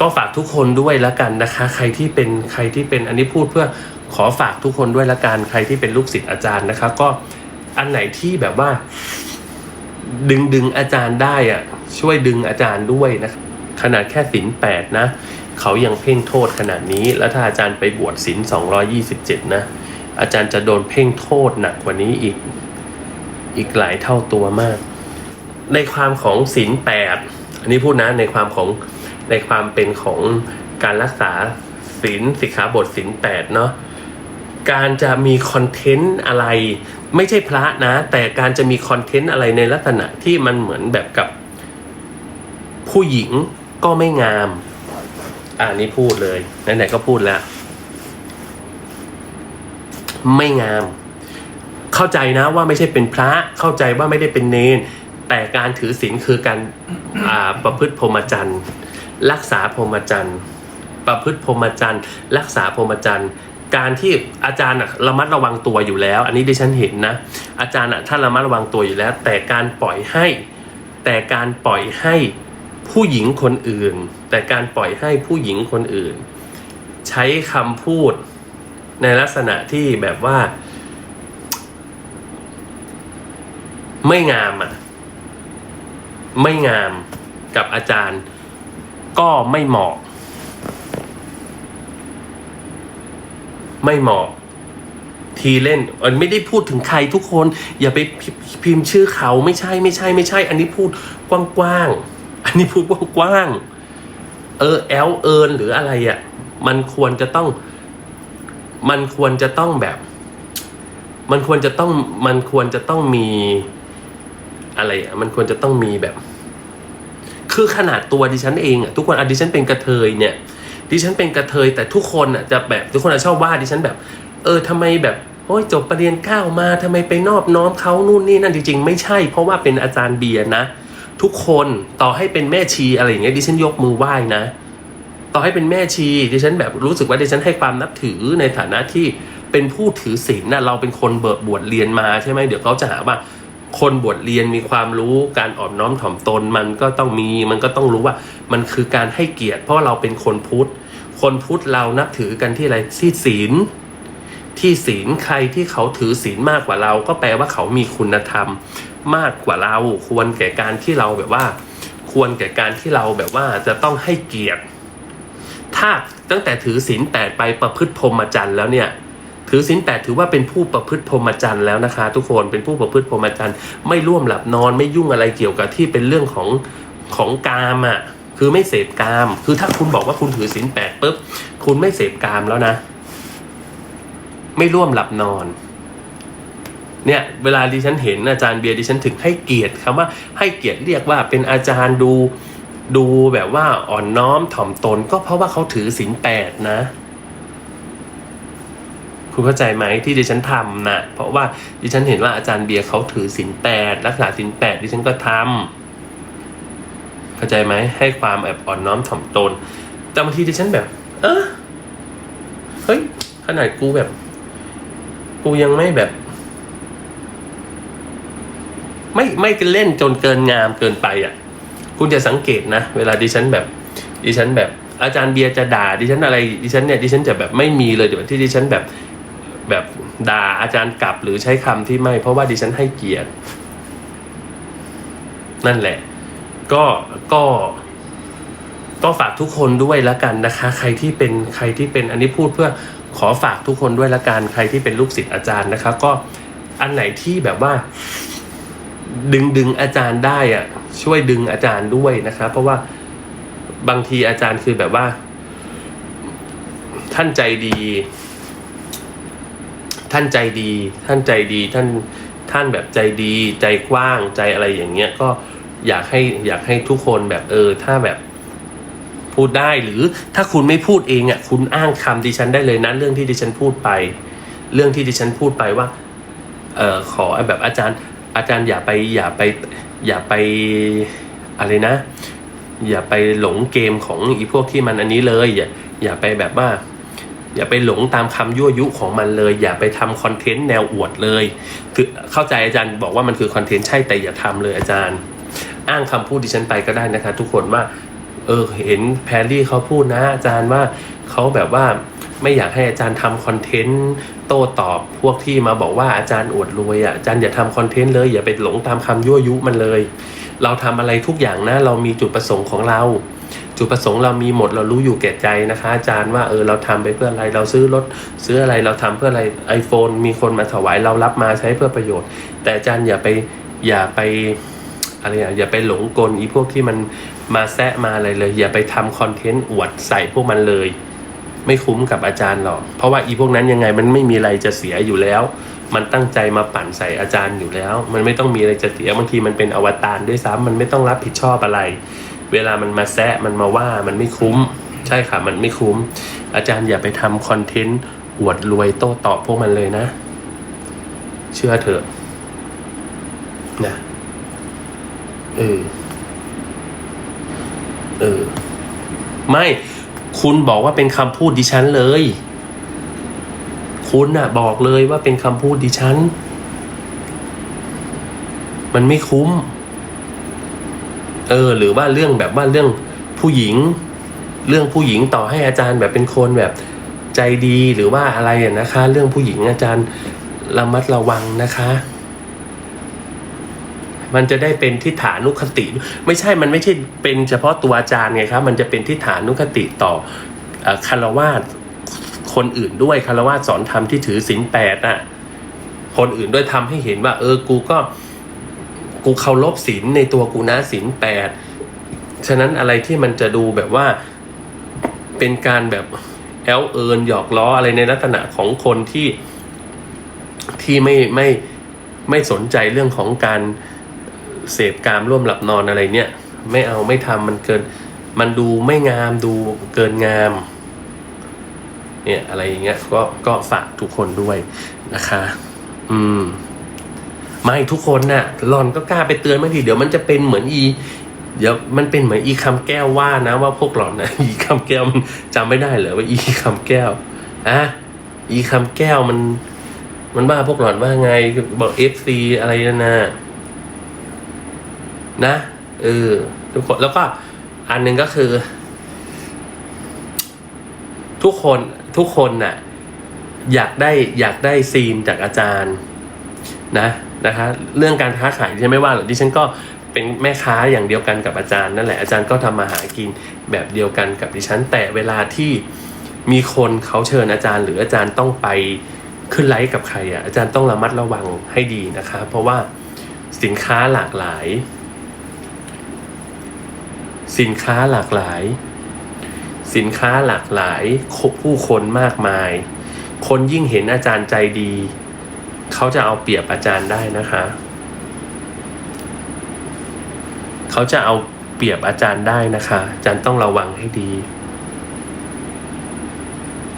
ก็ฝากทุกคนด้วยละกันนะคะ ใครที่เป็นใครที่เป็นอันนี้พูดเพื่อขอฝากทุกคนด้วยละกันใครที่เป็นลูกศิษย์อาจารย์นะคะ ก็อันไหนที่แบบว่า ดึงดึงอาจารย์ได้อะช่วยดึงอาจารย์ด้วยนะขนาดแค่ศีลแปดนะเขายังเพ่งโทษขนาดนี้ แล้วถ้าอาจารย์ไปบวชศีลสองยี่สิบเจ็ดนะอาจารย์จะโดนเพ่งโทษหนักกว่านี้อีกอีกหลายเท่าตัวมาก ในความของศีลแปดอันนี้พูดนะในความของ ในความเป็นของการรักษาศีลสิกขาบทศีลแปดเนาะการจะมีคอนเทนต์อะไร ไม่ใช่พระนะ แต่การจะมีคอนเทนต์อะไรในลักษณะที่มันเหมือนแบบกับ ผู้หญิงก็ไม่งาม อ่านี่พูดเลยไหนๆก็พูดแล้ว ไม่งาม เข้าใจนะว่าไม่ใช่เป็นพระเข้าใจว่าไม่ได้เป็นเนนแต่การถือศีลคือการประพฤติพรหมจรรย์ รักษาพรหมจรรย์ ประพฤติพรหมจรรย์ รักษาพรหมจรรย์การที่อาจารย์อะระมัดระวังตัวอยู่แล้ว อันนี้ดิฉันเห็นนะ อาจารย์อะท่านระมัดระวังตัวอยู่แล้ว แต่การปล่อยให้ แต่การปล่อยให้ผู้หญิงคนอื่น แต่การปล่อยให้ผู้หญิงคนอื่น ใช้คำพูดในลักษณะที่แบบว่า ไม่งามอะ ไม่งามกับอาจารย์ ก็ไม่เหมาะ ไม่เหมาะ ทีเล่นเออไม่ได้พูดถึงใครทุกคน อย่าไปพิพิมพ์ชื่อเขาไม่ใช่ไม่ใช่ไม่ใช่ อันนี้พูดกว้างๆอันนี้พูดกว้างๆเออแอลเอินหรืออะไรอะ่ะมันควรจะต้อง มันควรจะต้องแบบ มันควรจะต้อง มันควรจะต้องมี อะไรอะ่ะ มันควรจะต้องมีแบบ คือขนาดตัวดิฉันเองอะ่ะทุกคนอะดิฉันเป็นกระเทยเนี่ยดิฉันเป็นกระเทยแต่ทุกคนอะจะแบบทุกคนอะชอบว่าดิฉันแบบ เออทำไมแบบโอ้ยจบประเรียนเก้ามาทำไมไปนอบน้อมเขานู่นนี่นั่นจริงๆ ไม่ใช่ เพราะว่าเป็นอาจารย์เบียร์นะ ทุกคนต่อให้เป็นแม่ชีอะไรอย่างเงี้ยดิฉันยกมือไหว้นะ ต่อให้เป็นแม่ชีดิฉันแบบรู้สึกว่าดิฉันให้ความนับถือในฐานะที่เป็นผู้ถือศีลนะเราเป็นคนเบิกบวชเรียนมาใช่ไหมเดี๋ยวเขาจะหาว่า คนบวชเรียนมีความรู้การอ่อนน้อมถ่อมตนมันก็ต้องมีมันก็ต้องรู้ว่ามันคือการให้เกียรติ เพราะเราเป็นคนพุทธ คนพุทธเรานับถือกันที่อะไรที่ศีล ที่ศีลใครที่เขาถือศีลมากกว่าเรา ก็แปลว่าเขามีคุณธรรมมากกว่าเรา ควรแก่การที่เราแบบว่า ควรแก่การที่เราแบบว่าจะต้องให้เกียรติ ถ้าตั้งแต่ถือศีลแปดไปประพฤติพรหมจรรย์แล้วเนี่ย ถือศีลแปดถือว่าเป็นผู้ประพฤติพรหมจรรย์แล้วนะคะ ทุกคนเป็นผู้ประพฤติพรหมจรรย์ไม่ร่วมหลับนอนไม่ยุ่งอะไรเกี่ยวกับที่เป็นเรื่องของของกามอะคือไม่เสพกาม คือถ้าคุณบอกว่าคุณถือศีลแปดปุ๊บคุณไม่เสพกามแล้วนะ ไม่ร่วมหลับนอน เนี่ยเวลาดิฉันเห็นอาจารย์เบียร์ดิฉันถึงให้เกียรติคำว่าให้เกียรติเรียกว่าเป็นอาจารย์ดูดูแบบว่าอ่อนน้อมถ่อมตนก็เพราะว่าเขาถือศีลแปดนะ คุณเข้าใจไหมที่ดิฉันทำนะเพราะว่าดิฉันเห็นว่าอาจารย์เบียร์เขาถือศีลแปดรักษาศีลแปดดิฉันก็ทำเข้าใจไหมให้ความแบบอ่อนน้อมถ่อมตน แต่บางทีดิฉันแบบ เออเฮ้ยขนาดกูแบบ กูยังไม่แบบ ไม่ไม่เล่นจนเกินงามเกินไปอะ คุณจะสังเกตนะเวลาดิฉันแบบ ดิฉันแบบอาจารย์เบียร์จะด่าดิฉันอะไรดิฉันเนี่ยดิฉันจะแบบไม่มีเลยเดี๋ยวที่ดิฉันแบบ แบบด่าอาจารย์กลับหรือใช้คำที่ไม่ เพราะว่าดิฉันให้เกียรติ นั่นแหละ ก็ก็ก็ฝากทุกคนด้วยละกันนะคะ ใครที่เป็นใครที่เป็นอันนี้พูดเพื่อขอฝากทุกคนด้วยละกันใครที่เป็นลูกศิษย์อาจารย์นะคะ ก็อันไหนที่แบบว่า ดึงดึงอาจารย์ได้อะช่วยดึงอาจารย์ด้วยนะคะ เพราะว่าบางทีอาจารย์คือแบบว่า ท่านใจดี ท่านใจดี ท่านใจดีท่านท่านแบบใจดีใจกว้างใจอะไรอย่างเงี้ยก็อยากให้อยากให้ทุกคนแบบเออ ถ้าแบบพูดได้หรือถ้าคุณไม่พูดเองอะคุณอ้างคำดิฉันได้เลยนะเรื่องที่ดิฉันพูดไป เรื่องที่ดิฉันพูดไปว่าเออขอแบบอาจารย์อาจารย์อย่าไปอย่าไปอย่าไปอะไรนะ อย่าไปหลงเกมของอีพวกที่มันอันนี้เลยอย่าอย่าไปแบบว่า อย่าไปหลงตามคำยั่วยุของมันเลย อย่าไปทำคอนเทนต์แนวอวดเลย คือเข้าใจอาจารย์บอกว่ามันคือคอนเทนต์ใช่แต่อย่าทำเลยอาจารย์ อ้างคำพูดดิฉันไปก็ได้นะคะ ทุกคนว่า เออเห็นแพรรี่เขาพูดนะอาจารย์ว่าเขาแบบว่าไม่อยากให้อาจารย์ทำคอนเทนต์โต้ตอบพวกที่มาบอกว่าอาจารย์อวดรวยอะอาจารย์อย่าทำคอนเทนต์เลยอย่าไปหลงตามคำยั่วยุมันเลย เราทำอะไรทุกอย่างนะเรามีจุดประสงค์ของเรา จุดประสงค์เรามีหมดเรารู้อยู่แก่ใจนะคะ อาจารย์ว่าเออเราทำไปเพื่ออะไรเราซื้อรถซื้ออะไรเราทำเพื่ออะไร iPhone มีคนมาถวายเรารับมาใช้เพื่อประโยชน์ แต่อาจารย์อย่าไปอย่าไปอะไรอะอย่าไปหลงกลอีพวกที่มันมาแซะมาอะไรเลย อย่าไปทำคอนเทนต์อวดใส่พวกมันเลย ไม่คุ้มกับอาจารย์หรอก เพราะว่าอีพวกนั้นยังไงมันไม่มีอะไรจะเสียอยู่แล้ว มันตั้งใจมาปั่นใส่อาจารย์อยู่แล้ว มันไม่ต้องมีอะไรจะเสียบางทีมันเป็นอวตารด้วยซ้ำมันไม่ต้องรับผิดชอบอะไร เวลามันมาแซะมันมาว่ามันไม่คุ้ม ใช่ค่ะ มันไม่คุ้ม อาจารย์อย่าไปทำคอนเทนต์อวดรวยโต้ตอบพวกมันเลยนะ เชื่อเถอะนะเออเออไม่คุณบอกว่าเป็นคำพูดดิฉันเลย คุณน่ะ บอกเลยว่าเป็นคำพูดดิฉัน มันไม่คุ้ม เออ หรือว่าเรื่องแบบว่าเรื่องผู้หญิง เรื่องผู้หญิงต่อให้อาจารย์แบบเป็นคนแบบใจดีหรือว่าอะไรนะคะ เรื่องผู้หญิงอาจารย์ระมัดระวังนะคะ มันจะได้เป็นทิฏฐานุคติ ไม่ใช่มันไม่ใช่เป็นเฉพาะตัวอาจารย์ไงครับ มันจะเป็นทิฏฐานุคติต่อคารวาสคนอื่นด้วยคารวาสสอนธรรมที่ถือศีลแปดอะ คนอื่นด้วยทำให้เห็นว่า เออกูก็ กูเคารพศีลในตัวกูนะศีลแปดฉะนั้นอะไรที่มันจะดูแบบว่าเป็นการแบบแอลเอินหยอกล้ออะไรในลักษณะของคนที่ที่ไม่ไม่ไม่สนใจเรื่องของการเสพกามร่วมหลับนอนอะไรเนี่ย ไม่เอาไม่ทำมันเกิน มันดูไม่งามดูเกินงาม เนี่ยอะไรอย่างเงี้ยก็ก็ฝากทุกคนด้วยนะคะ อืม ไม่ทุกคนน่ะหลอนก็กล้าไปเตือนบางทีเดี๋ยวมันจะเป็นเหมือนอีเดี๋ยวมันเป็นเหมือนอีคำแก้วว่านะว่าพวกหลอนนะอีคำแก้วมันจำไม่ได้เหรอว่าอีคำแก้วอะอีคำแก้วมัน มันว่าพวกหลอนว่าไงบอกเอฟซีอะไรนะนะนะเออทุกคนแล้วก็อันหนึ่งก็คือ ทุกคนทุกคนน่ะ อยากได้อยากได้ซีนจากอาจารย์ นะ นะคะเรื่องการค้าขายดิฉันไม่ว่าหรอกดิฉันก็เป็นแม่ค้าอย่างเดียวกันกับอาจารย์นั่นแหละอาจารย์ก็ทำมาหากินแบบเดียวกันกับดิฉัน แต่เวลาที่มีคนเขาเชิญอาจารย์ หรืออาจารย์ต้องไปขึ้นไลฟ์กับใครอะอาจารย์ต้องระมัดระวังให้ดีนะคะ เพราะว่าสินค้าหลากหลาย สินค้าหลากหลาย สินค้าหลากหลายผู้คนมากมาย คนยิ่งเห็นอาจารย์ใจดี เขาจะเอาเปรียบอาจารย์ได้นะคะ เขาจะเอาเปรียบอาจารย์ได้นะคะ อาจารย์ต้องระวังให้ดี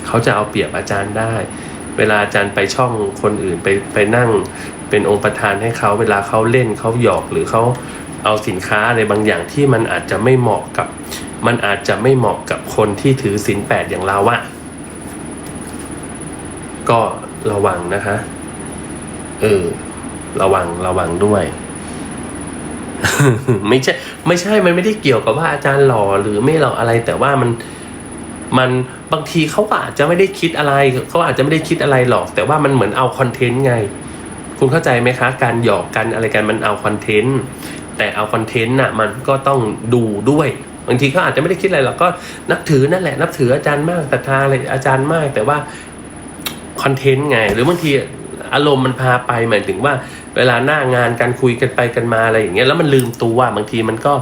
เขาจะเอาเปรียบอาจารย์ได้ เวลาอาจารย์ไปช่องคนอื่นไปไปนั่งเป็นองค์ประธานให้เขาเวลาเขาเล่นเขาหยอกหรือเขาเอาสินค้าอะไรบางอย่างที่มันอาจจะไม่เหมาะกับ มันอาจจะไม่เหมาะกับคนที่ถือศีลแปดอย่างเราอะก็ระวังนะคะ เออ ระวังระวังด้วย ไม่ใช่ ไม่ใช่มันไม่ได้เกี่ยวกับว่าอาจารย์หล่อหรือไม่หล่ออะไร แต่ว่ามันมันบางทีเขาอาจจะไม่ได้คิดอะไรเขาอาจจะไม่ได้คิดอะไรหรอก แต่ว่ามันเหมือนเอาคอนเทนต์ไง คุณเข้าใจไหมคะ การหยอกกันอะไรกันมันเอาคอนเทนต์แต่เอาคอนเทนต์น่ะมันก็ต้องดูด้วยบางทีเขาอาจจะไม่ได้คิดอะไรหรอกก็นับถือนั่นแหละ นับถืออาจารย์มากศรัทธาอะไรอาจารย์มาก แต่ว่าคอนเทนต์ไง หรือบางที อารมณ์มันพาไปหมายถึงว่า เวลาหน้างานการคุยกันไปกันมาอะไรอย่างเงี้ยแล้วมันลืมตัวบางทีมันก็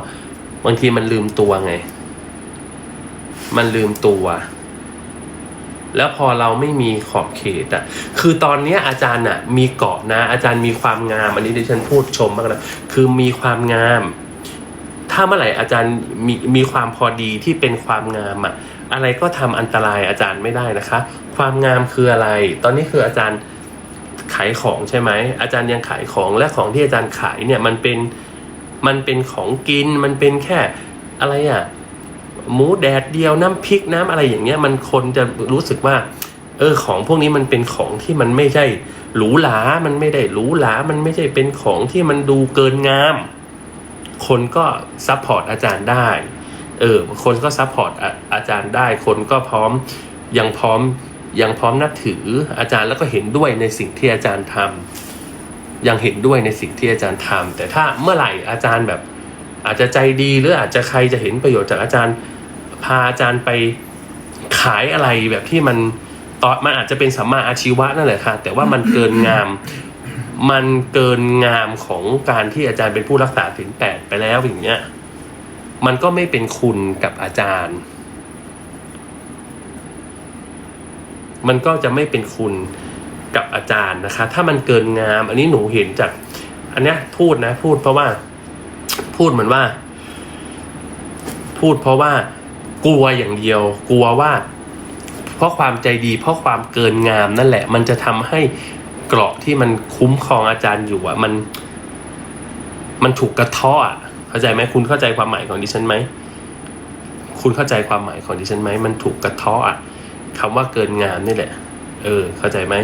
บางทีมันลืมตัวไง มันลืมตัว แล้วพอเราไม่มีขอบเขตอะคือตอนเนี้ยอาจารย์อะมีเกาะนะ อาจารย์มีความงาม อันนี้ดิฉันพูดชมมากนะคือมีความงาม ถ้าเมื่อไหร่อาจารย์มีมีความพอดีที่เป็นความงามอะอะไรก็ทำอันตรายอาจารย์ไม่ได้นะคะ ความงามคืออะไร ตอนนี้คืออาจารย์ ขายของใช่ไหมอาจารย์ยังขายของและของที่อาจารย์ขายเนี่ยมันเป็นมันเป็นของกินมันเป็นแค่อะไรอะหมูแดดเดียวน้ำพริกน้ำอะไรอย่างเงี้ยมันคนจะรู้สึกว่า เออของพวกนี้มันเป็นของที่มันไม่ใช่หรูหรา มันไม่ได้หรูหรา มันไม่ใช่เป็นของที่มันดูเกินงาม คนก็ซัพพอร์ตอาจารย์ได้ เออ คนก็ซัพพอร์ตอาอาจารย์ได้ คนก็พร้อมยังพร้อม ยังพร้อมนับถืออาจารย์แล้วก็เห็นด้วยในสิ่งที่อาจารย์ทำยังเห็นด้วยในสิ่งที่อาจารย์ทำแต่ถ้าเมื่อไหร่อาจารย์แบบ อาจจะใจดีหรืออาจจะใครจะเห็นประโยชน์จากอาจารย์พาอาจารย์ไปขายอะไรแบบที่มันตอนมันอาจจะเป็นสัมมาอาชีวะนั่นแหละค่ะ แต่ว่ามันเกินงาม มันเกินงามของการที่อาจารย์เป็นผู้รักษาถึงแปดไปแล้วอย่างเงี้ย มันก็ไม่เป็นคุณกับอาจารย์ มันก็จะไม่เป็นคุณกับอาจารย์นะคะ ถ้ามันเกินงาม อันนี้หนูเห็นจาก อันเนี้ยพูดนะ พูดเพราะว่า พูดเหมือนว่า พูดเพราะว่า กลัวอย่างเดียว กลัวว่า เพราะความใจดี เพราะความเกินงามนั่นแหละ มันจะทำให้เกราะที่มันคุ้มครองอาจารย์อยู่อะมัน มันถูกกระเทาะอเข้าใจไหมคุณเข้าใจความหมายของดิฉันไหมคุณเข้าใจความหมายของดิฉันไหมมันถูกกระเทาะอะ คำว่าเกินงามนี่แหละ เออ เข้าใจไหม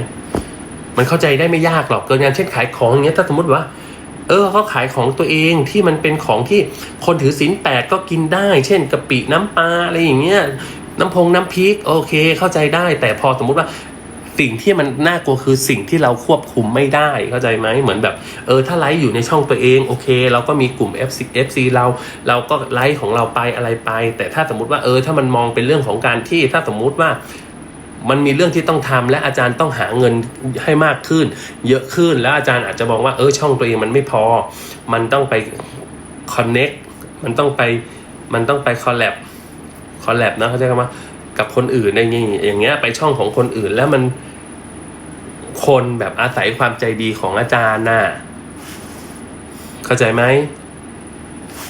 มันเข้าใจได้ไม่ยากหรอกเกินงามเช่นขายของอย่างเงี้ยถ้าสมมติว่า เออเขาขายของตัวเองที่มันเป็นของที่คนถือศีลแปดก็กินได้ เช่นกะปิน้ำปลาอะไรอย่างเงี้ยน้ำพงน้ำพริก โอเค เข้าใจได้ แต่พอสมมุติว่าสิ่งที่มันน่ากลัวคือสิ่งที่เราควบคุมไม่ได้เข้าใจไหมเหมือนแบบ เออถ้าไลฟ์อยู่ในช่องตัวเองโอเค เราก็มีกลุ่ม FC FC เราเราก็ไลฟ์ของเราไปอะไรไป แต่ถ้าสมมติว่าเออถ้ามันมองเป็นเรื่องของการที่ถ้าสมมุติว่า มันมีเรื่องที่ต้องทำและอาจารย์ต้องหาเงินให้มากขึ้น เยอะขึ้นแล้วอาจารย์อาจจะมองว่าเออช่องตัวเองมันไม่พอ มันต้องไปคอนเน็กมันต้องไปมันต้องไปคอลแลบคอลแลบนะเขาใช้คำว่ากับคนอื่นในนี่อย่างเงี้ยไปช่องของคนอื่นแล้วมันคนแบบอาศัยความใจดีของอาจารย์น่ะเข้าใจไหม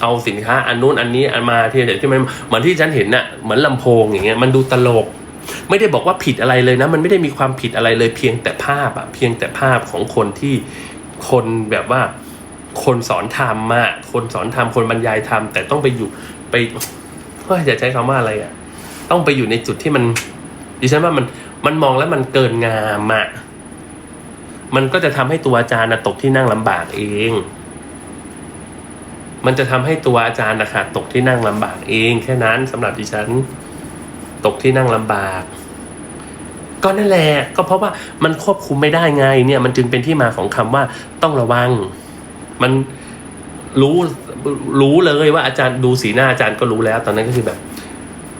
เอาสินค้าอันนู้นอันนี้อันมาที่เดี๋ยวที่มันเหมือนที่ฉันเห็นน่ะเหมือนลำโพงอย่างเงี้ยมันดูตลก ไม่ได้บอกว่าผิดอะไรเลยนะ มันไม่ได้มีความผิดอะไรเลยเพียงแต่ภาพอะเพียงแต่ภาพของคนที่คนแบบว่าคนสอนธรรมอะคนสอนธรรมคนบรรยายธรรมแต่ต้องไปอยู่ไปเฮ้ยจะใช้คำว่าอะไรอะต้องไปอยู่ในจุดที่มันดิฉันว่ามันมันมองแล้วมันเกินงามอะมันก็จะทำให้ตัวอาจารย์ตกที่นั่งลำบากเอง มันจะทำให้ตัวอาจารย์นะคะตกที่นั่งลำบากเอง แค่นั้นสำหรับดิฉัน ตกที่นั่งลำบาก ก็นั่นแหละก็เพราะว่ามันควบคุมไม่ได้ไง เนี่ย มันจึงเป็นที่มาของคำว่าต้องระวัง มันรู้รู้เลยว่าอาจารย์ดูสีหน้าอาจารย์ก็รู้แล้ว ตอนนั้นก็คือแบบ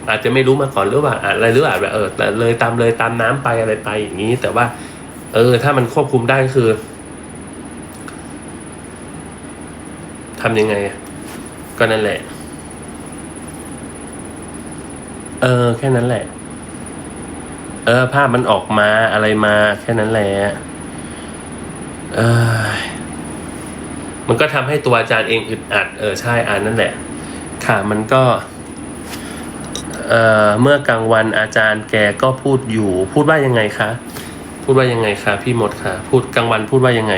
อาจจะไม่รู้มาก่อนหรือว่าอะไรหรือว่าแบบเออเลยตามเลยตามน้ำไปอะไรไปอย่างนี้ แต่ว่า เออ ถ้ามันควบคุมได้ก็คือทำยังไง ก็นั่นแหละ เออ แค่นั้นแหละ เออ ภาพมันออกมาอะไรมา แค่นั้นแหละเออมันก็ทำให้ตัวอาจารย์เองอึดอัด เออ ใช่อ่านนั่นแหละ ค่ะ มันก็ เอ่อ เมื่อกลางวันอาจารย์แกก็พูดอยู่ พูดว่ายังไงคะ พูดว่ายังไงคะพี่มดคะพูดกลางวันพูดว่ายังไง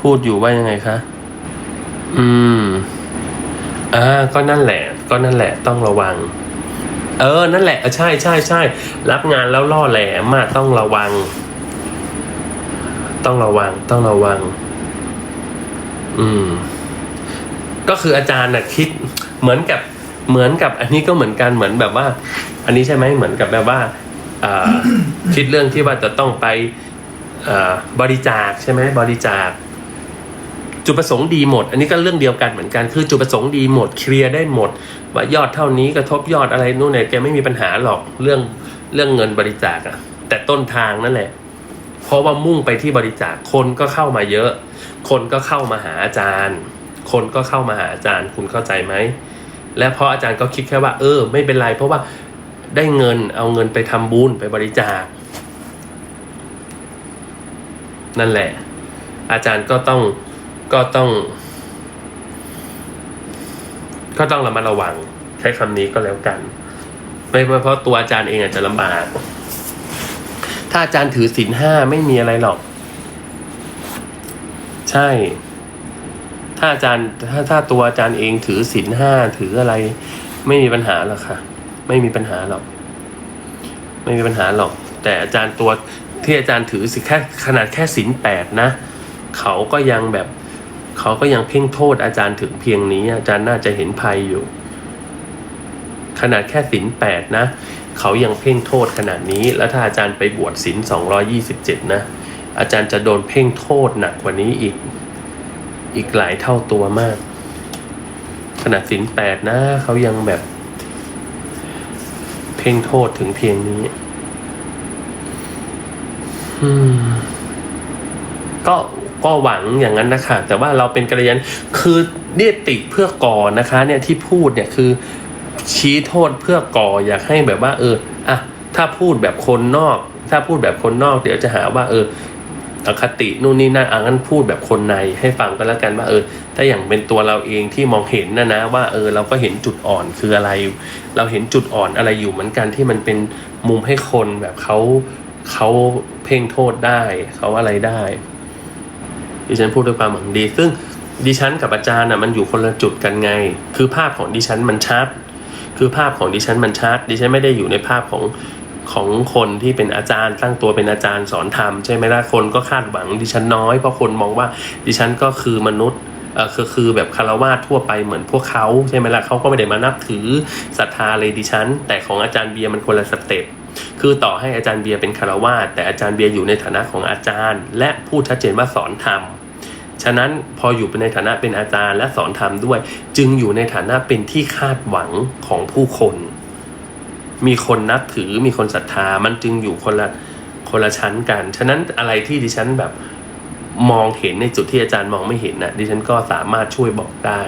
พูดอยู่ว่ายังไงคะ อืม อ่าก็นั่นแหละ ก็นั่นแหละต้องระวัง เออ นั่นแหละใช่ใช่ใช่รับงานแล้วล่อแหลมมาต้องระวัง ต้องระวังต้องระวัง อืม ก็คืออาจารย์น่ะคิดเหมือนกับเหมือนกับ อันนี้ก็เหมือนกันเหมือนแบบว่า อันนี้ใช่ไหมเหมือนกับแบบว่าอคิดเรื่องที่ว่าจะต้องไปบริจาคใช่ไหมบริจาค จุดประสงค์ดีหมด อันนี้ก็เรื่องเดียวกันเหมือนกันคือจุดประสงค์ดีหมดเคลียร์ได้หมด ว่ายอดเท่านี้กระทบยอดอะไรนู่นเนี่ยแกไม่มีปัญหาหรอกเรื่องเรื่องเงินบริจาคอะแต่ต้นทางนั่นแหละเพราะว่ามุ่งไปที่บริจาคคนก็เข้ามาเยอะ คนก็เข้ามาหาอาจารย์ คนก็เข้ามาหาอาจารย์ คุณเข้าใจไหมและเพราะอาจารย์ก็คิดแค่ว่า เออ ไม่เป็นไร เพราะว่าได้เงินเอาเงินไปทำบุญไปบริจาค นั่นแหละ อาจารย์ก็ต้อง ก็ต้อง ก็ต้องระมัดระวัง ใช้คำนี้ก็แล้วกัน ไม่เพราะตัวอาจารย์เองอาจจะลำบาก ถ้าอาจารย์ถือศีลห้าไม่มีอะไรหรอก ใช่ ถ้าอาจารย์ถ้าถ้าตัวอาจารย์เองถือศีลห้าถืออะไร ไม่มีปัญหาหรอกค่ะ ไม่มีปัญหาหรอก ไม่มีปัญหาหรอก แต่อาจารย์ตัวที่อาจารย์ถือสิแค่ขนาดแค่ศีลแปดนะ เขาก็ยังแบบ เขาก็ยังเพ่งโทษอาจารย์ถึงเพียงนี้ อาจารย์น่าจะเห็นภัยอยู่ ขนาดแค่ศีลแปดนะ เขายังเพ่งโทษขนาดนี้ แล้วถ้าอาจารย์ไปบวชศีลสองยี่สิบเจ็ดนะ อาจารย์จะโดนเพ่งโทษหนักกว่านี้อีก อีกหลายเท่าตัวมาก ขนาดศีลแปดนะ เขายังแบบ เพ่งโทษถึงเพียงนี้ก็ ก็หวังอย่างนั้นนะคะ แต่ว่าเราเป็นกัลยาณคือเนี่ยติเพื่อก่อนะคะเนี่ยที่พูดเนี่ยคือชี้โทษเพื่อก่ออยากให้แบบว่า เอออะถ้าพูดแบบคนนอก ถ้าพูดแบบคนนอกเดี๋ยวจะหาว่า เอออคตินู่นนี่นั่นอะงั้นพูดแบบคนในให้ฟังก็แล้วกันว่าเออ ถ้าอย่างเป็นตัวเราเองที่มองเห็นนะนะว่าเออเราก็เห็นจุดอ่อนคืออะไร เราเห็นจุดอ่อนอะไรอยู่เหมือนกันที่มันเป็นมุมให้คนแบบเขาเขาเพ่งโทษได้เขาอะไรได้ ดิฉันพูดด้วยความหวังดี ซึ่งดิฉันกับอาจารย์อะมันอยู่คนละจุดกันไง คือภาพของดิฉันมันชัด คือภาพของดิฉันมันชัด ดิฉันไม่ได้อยู่ในภาพของของคนที่เป็นอาจารย์ตั้งตัวเป็นอาจารย์สอนธรรมใช่ไหมล่ะคนก็คาดหวังดิฉันน้อยเพราะคนมองว่าดิฉันก็คือมนุษย์เออคือคือแบบคารวาสทั่วไปเหมือนพวกเขาใช่ไหมล่ะเขาก็ไม่ได้มานับถือศรัทธาเลยดิฉัน แต่ของอาจารย์เบียร์มันคนละสเต็ปคือต่อให้อาจารย์เบียร์เป็นคารวาสแต่อาจารย์เบียร์อยู่ในฐานะของอาจารย์ และพูดชัดเจนว่าสอนธรรม ฉะนั้นพออยู่ในฐานะเป็นอาจารย์และสอนธรรมด้วย จึงอยู่ในฐานะเป็นที่คาดหวังของผู้คน มีคนนับถือมีคนศรัทธามันจึงอยู่คนละคนละชั้นกัน ฉะนั้นอะไรที่ดิฉันแบบมองเห็นในจุดที่อาจารย์มองไม่เห็นนะดิฉันก็สามารถช่วยบอกได้